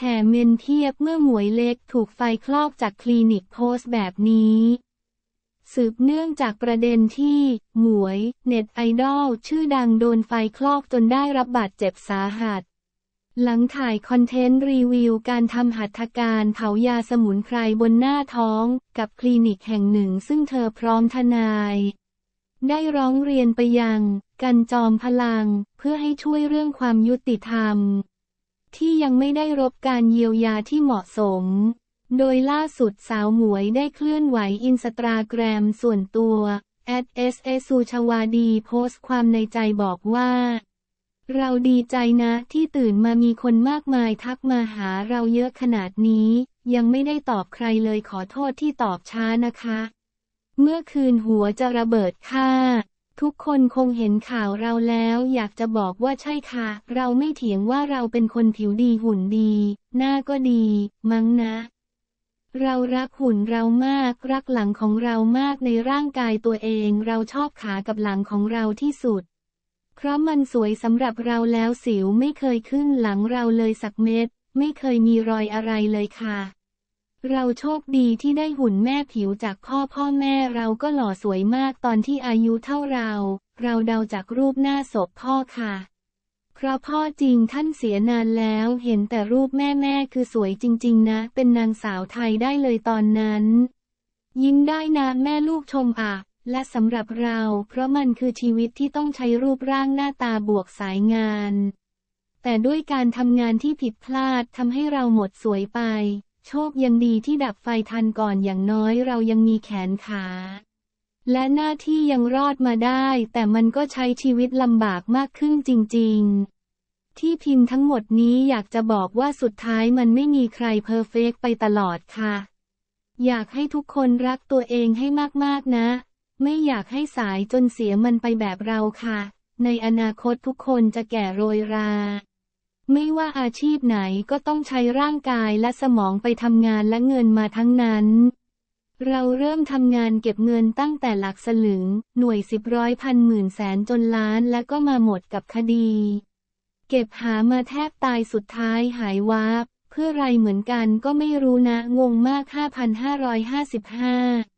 แห่เมนเทียบเมื่อหมวยเล็กถูกไฟคลอกจากคลินิกโพสต์แบบนี้ สืบเนื่องจากประเด็นที่ หมวย เน็ตไอดอล ชื่อดังโดนไฟคลอกจนได้รับบาดเจ็บสาหัส หลังถ่ายคอนเทนต์รีวิวการทำหัตถการเผายาสมุนไพรบนหน้าท้อง กับคลินิกแห่งหนึ่งซึ่งเธอพร้อมทนาย ได้ร้องเรียนไปยัง กันจอมพลัง เพื่อให้ช่วยเรื่องความยุติธรรม ที่ยังไม่ได้รับการเยียวยาที่เหมาะสม โดยล่าสุดสาวหมวยได้เคลื่อนไหวอินสตาแกรมส่วนตัว s s สุชวาดีโพสต์ความในใจบอกว่า เราดีใจนะที่ตื่นมามีคนมากมายทักมาหาเราเยอะขนาดนี้ ยังไม่ได้ตอบใครเลยขอโทษที่ตอบช้านะคะ เมื่อคืนหัวจะระเบิดค่ะ ทุกคนคงเห็นข่าวเราแล้ว อยากจะบอกว่าใช่ค่ะ เราไม่เถียงว่าเราเป็นคนผิวดีหุ่นดี หน้าก็ดี มั้งนะ เรารักหุ่นเรามาก รักหลังของเรามากในร่างกายตัวเอง เราชอบขากับหลังของเราที่สุด เพราะมันสวยสำหรับเราแล้วสิวไม่เคยขึ้นหลังเราเลยสักเม็ด ไม่เคยมีรอยอะไรเลยค่ะ เราโชคดีที่ได้หุ่นแม่ผิวจากพ่อพ่อแม่เราก็หล่อสวยมากตอนที่อายุเท่าเรา เราเดาจากรูปหน้าศพพ่อค่ะ เพราะพ่อจริงท่านเสียนานแล้วเห็นแต่รูปแม่แม่คือสวยจริง ๆ นะ เป็นนางสาวไทยได้เลยตอนนั้น ยิ้มได้นะแม่ลูกชมอะ และสำหรับเรา เพราะมันคือชีวิตที่ต้องใช้รูปร่างหน้าตาบวกสายงาน แต่ด้วยการทำงานที่ผิดพลาดทำให้เราหมดสวยไป โชคยังดีที่ดับไฟทันก่อนอย่างน้อยเรายังมีแขนขา และหน้าที่ยังรอดมาได้ แต่มันก็ใช้ชีวิตลำบากมากขึ้นจริง ๆ ที่พิมพ์ทั้งหมดนี้อยากจะบอกว่าสุดท้ายมันไม่มีใครเพอร์เฟกต์ไปตลอดค่ะ อยากให้ทุกคนรักตัวเองให้มากๆนะ ไม่อยากให้สายจนเสียมันไปแบบเราค่ะ ในอนาคตทุกคนจะแก่โรยรา ไม่ว่าอาชีพไหนก็ต้องใช้ร่างกายและสมองไปทำงานและเงินมาทั้งนั้น เราเริ่มทำงานเก็บเงินตั้งแต่หลักสลึง หน่วยสิบร้อยพันหมื่นแสนจนล้านและก็มาหมดกับคดี เก็บหามาแทบตายสุดท้ายหายวาบ เพื่อไรเหมือนกันก็ไม่รู้นะงงมาก 5,555